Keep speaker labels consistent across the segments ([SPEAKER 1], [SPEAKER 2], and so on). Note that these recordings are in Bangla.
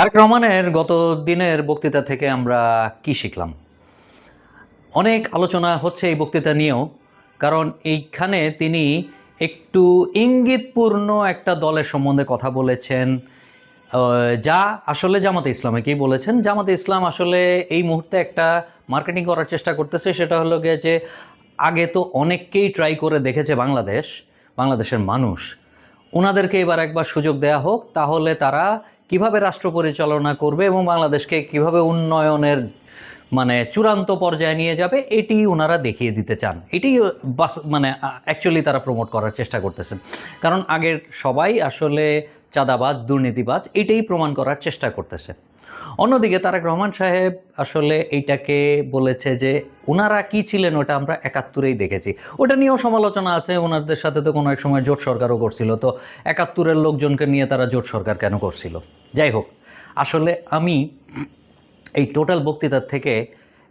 [SPEAKER 1] তারেক রহমানের গত দিনের বক্তৃতা থেকে আমরা কি শিখলাম? অনেক আলোচনা হচ্ছে এই বক্তৃতা নিয়েও, কারণ এইখানে তিনি একটু ইঙ্গিতপূর্ণ একটা দলের সম্বন্ধে কথা বলেছেন। যা আসলে জামাতে ইসলামেকেই বলেছেন? জামাতে ইসলাম আসলে এই মুহূর্তে একটা মার্কেটিং করার চেষ্টা করতেছে, সেটা হলো গিয়ে যে আগে তো অনেককেই ট্রাই করে দেখেছে বাংলাদেশ, বাংলাদেশের মানুষ। ওনাদেরকে এবার একবার সুযোগ দেয়া হোক, তাহলে তারা কীভাবে রাষ্ট্র পরিচালনা করবে এবং বাংলাদেশকে কীভাবে উন্নয়নের মানে চূড়ান্ত পর্যায়ে নিয়ে যাবে এটি ওনারা দেখিয়ে দিতে চান। এটি বাস মানে অ্যাকচুয়ালি তারা প্রমোট করার চেষ্টা করতেছেন। কারণ আগের সবাই আসলে চাঁদাবাজ, দুর্নীতিবাজ, এটাই প্রমাণ করার চেষ্টা করতেছে। অন্যদিকে তারেক রহমান সাহেব আসলে এইটাকে বলেছে যে, ওনারা কি ছিলেন ওটা আমরা একাত্তরেই দেখেছি। ওটা নিয়েও সমালোচনা আছে, ওনাদের সাথে তো কোনো এক সময় জোট সরকারও করছিল। তো একাত্তরের লোকজনকে নিয়ে তারা জোট সরকার কেন করছিল? যাই হোক, আসলে আমি এই টোটাল বক্তৃতার থেকে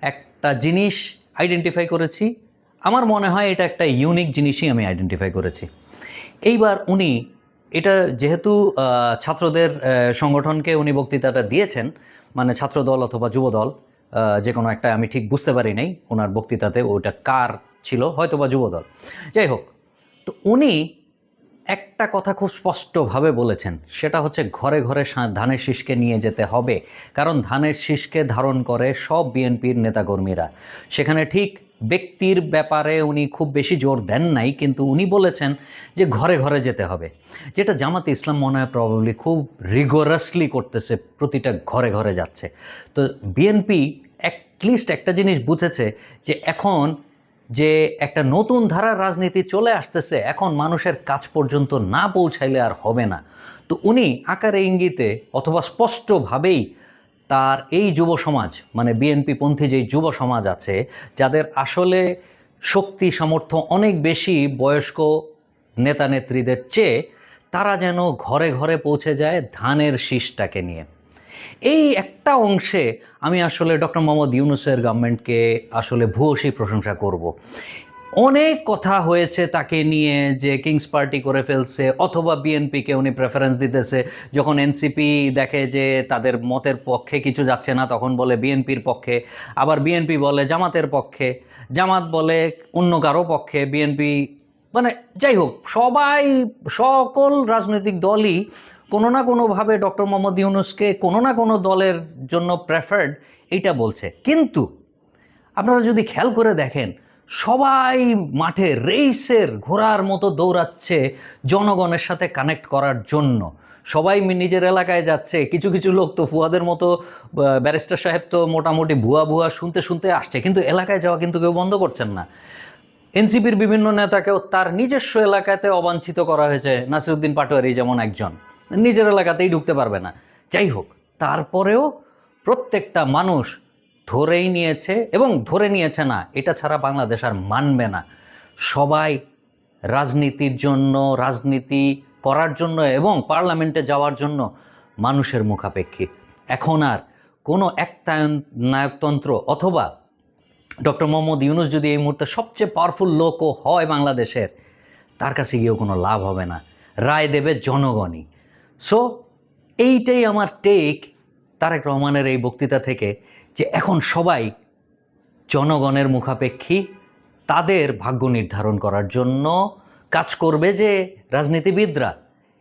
[SPEAKER 1] একটা জিনিস আইডেন্টিফাই করেছি। আমার মনে হয় এটা একটা ইউনিক জিনিসই আমি আইডেন্টিফাই করেছি। এইবার উনি, এটা যেহেতু ছাত্রদের সংগঠনকে উনি বক্তৃতাটা দিয়েছেন মানে ছাত্রদল অথবা যুবদল যে কোনো একটা আমি ঠিক বুঝতে পারি নাই, ওনার বক্তৃতাতে ওটা কার ছিল হয়তো বা যুবদল। যাই হোক, তো উনি একটা কথা খুব স্পষ্টভাবে বলেছেন, সেটা হচ্ছে ঘরে ঘরে ধানের শীষকে নিয়ে যেতে হবে। কারণ ধানের শীষকে ধারণ করে সব বিএনপির নেতাকর্মীরা। সেখানে ঠিক ব্যক্তির ব্যাপারে উনি খুব বেশি জোর দেন নাই, কিন্তু উনি বলেছেন যে ঘরে ঘরে যেতে হবে। যেটা জামাতে ইসলাম মনে হয় প্রবাবলি খুব রিগোরাসলি করতেছে, প্রতিটা ঘরে ঘরে যাচ্ছে। তো বিএনপি অ্যাটলিস্ট একটা জিনিস বুঝেছে যে এখন যে একটা নতুন ধারার রাজনীতি চলে আসতেছে, এখন মানুষের কাজ পর্যন্ত না পৌঁছাইলে আর হবে না। তো উনি আকারে ইঙ্গিতে অথবা স্পষ্টভাবেই তার এই যুব সমাজ মানে বিএনপি পন্থী যেই যুব সমাজ আছে, যাদের আসলে শক্তি, সামর্থ্য অনেক বেশি বয়স্ক নেতা নেত্রীদের চেয়ে, তারা যেন ঘরে ঘরে পৌঁছে যায় ধানের শীষটাকে নিয়ে। এই একটা অংশে আমি আসলে ডক্টর মোহাম্মদ ইউনুসের গভর্নমেন্টকে আসলে ভূয়সী প্রশংসা করব। অনেক কথা হয়েছে তাকে নিয়ে যে কিংস পার্টি করে ফেলছে অথবা বিএনপিকে উনি প্রেফারেন্স দিতেছে। যখন এনসিপি দেখে যে তাদের মতের পক্ষে কিছু যাচ্ছে না, তখন বলে বিএনপির পক্ষে। আবার বিএনপি বলে জামাতের পক্ষে। জামাত বলে অন্য কারও পক্ষে। বিএনপি মানে যাই হোক, সবাই, সকল রাজনৈতিক দলই কোনো না কোনোভাবে ডক্টর মোহাম্মদ ইউনুসকে কোনো না কোনো দলের জন্য প্রেফার্ড এইটা বলছে। কিন্তু আপনারা যদি খেয়াল করে দেখেন, সবাই মাঠে রেইসের ঘোড়ার মতো দৌড়াচ্ছে জনগণের সাথে কানেক্ট করার জন্য। সবাই নিজের এলাকায় যাচ্ছে। কিছু কিছু লোক তো ফুয়াদের মতো ব্যারিস্টার সাহেব তো মোটামুটি ভুয়া ভুয়া শুনতে শুনতে আসছে। কিন্তু এলাকায় যাওয়া কিন্তু কেউ বন্ধ করছেন না। এনসিপির বিভিন্ন নেতাকেও তার নিজস্ব এলাকাতে অবাঞ্ছিত করা হয়েছে। নাসিরুদ্দিন পাটোয়ারি যেমন একজন। নিজের এলাকাতেই ঢুকতে পারবে না। যাই হোক, তারপরেও প্রত্যেকটা মানুষ ধরেই নিয়েছে এবং ধরে নিয়েছে না, এটা ছাড়া বাংলাদেশ আর মানবে না। সবাই রাজনীতির জন্য, রাজনীতি করার জন্য এবং পার্লামেন্টে যাওয়ার জন্য মানুষের মুখাপেক্ষী। এখন আর কোনো একতায়ন নায়কতন্ত্র অথবা ডক্টর মোহাম্মদ ইউনুস যদি এই মুহূর্তে সবচেয়ে পাওয়ারফুল লোকও হয় বাংলাদেশের, তার কাছে গিয়েও কোনো লাভ হবে না। রায় দেবে জনগণই। সো এইটাই আমার টেক তারেক রহমানের এই বক্তৃতা থেকে যে এখন সবাই জনগণের মুখাপেক্ষী, তাদের ভাগ্য নির্ধারণ করার জন্য কাজ করবে যে রাজনীতিবিদরা,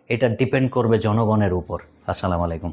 [SPEAKER 1] এটা ডিপেন্ড করবে জনগণের উপর। আসসালামু আলাইকুম।